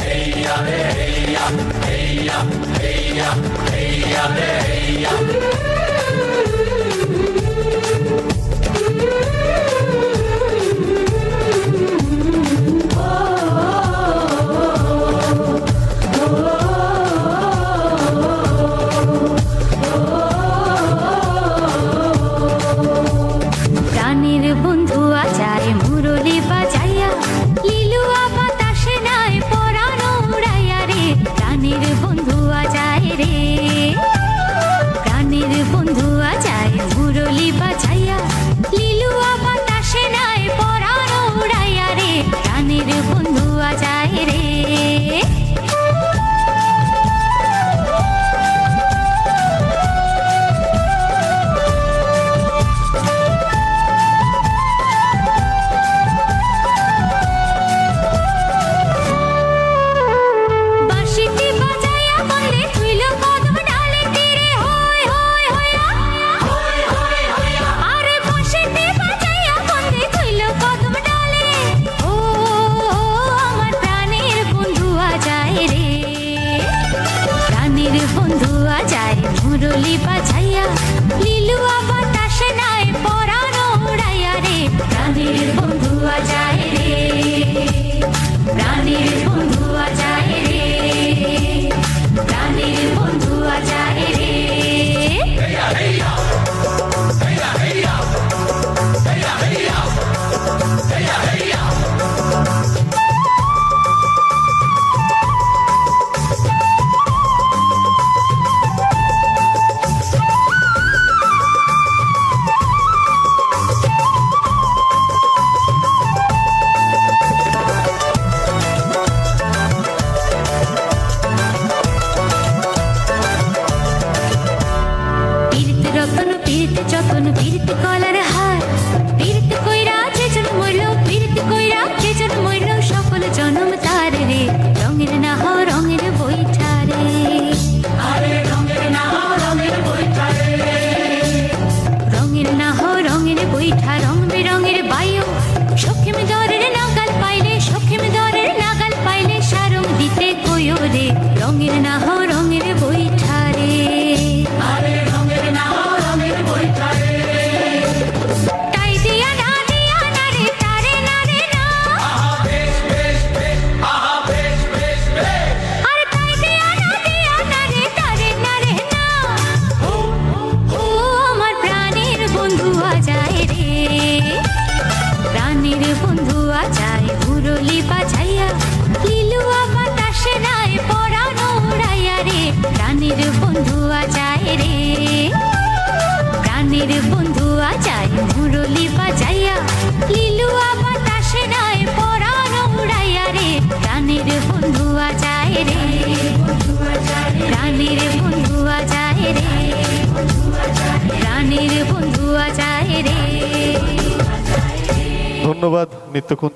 hey ya hey ya hey ya hey ya hey ya hey ya ভুয়া যায় রে। ধুয়া যায় মুরলি বাজাইয়া লিলুয়া বাতাসে নাই song in a hurry. প্রাণীর বন্ধুয়া যায় রে। প্রাণীর রে। ধন্যবাদ নিত্যকুণ